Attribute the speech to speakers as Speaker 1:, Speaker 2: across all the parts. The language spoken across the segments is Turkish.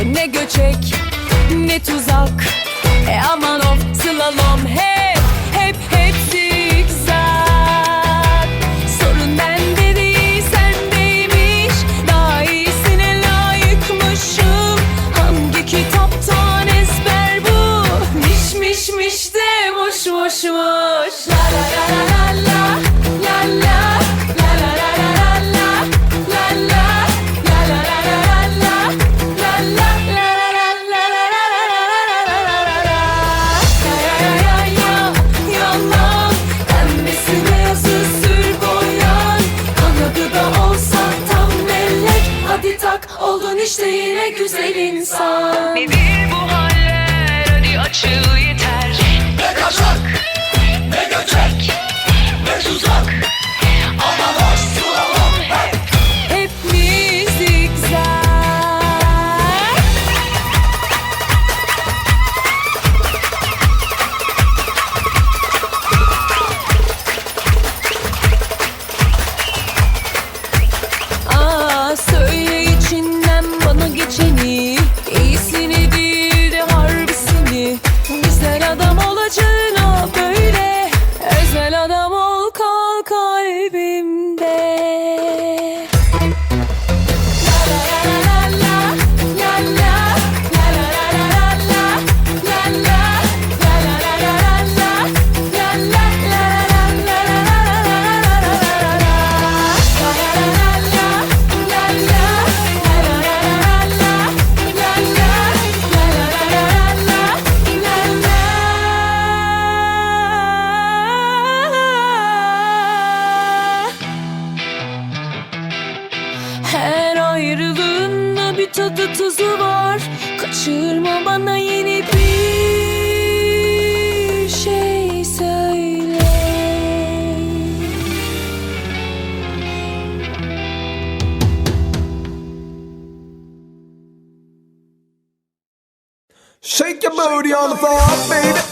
Speaker 1: e, ne göçek ne tuzak. E aman of slalom hey. olur Kaçırma bana yeni bir şey söyle.
Speaker 2: Shake your booty on the floor baby.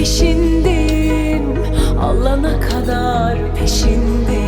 Speaker 1: Peşindeyim. Alana kadar peşindeyim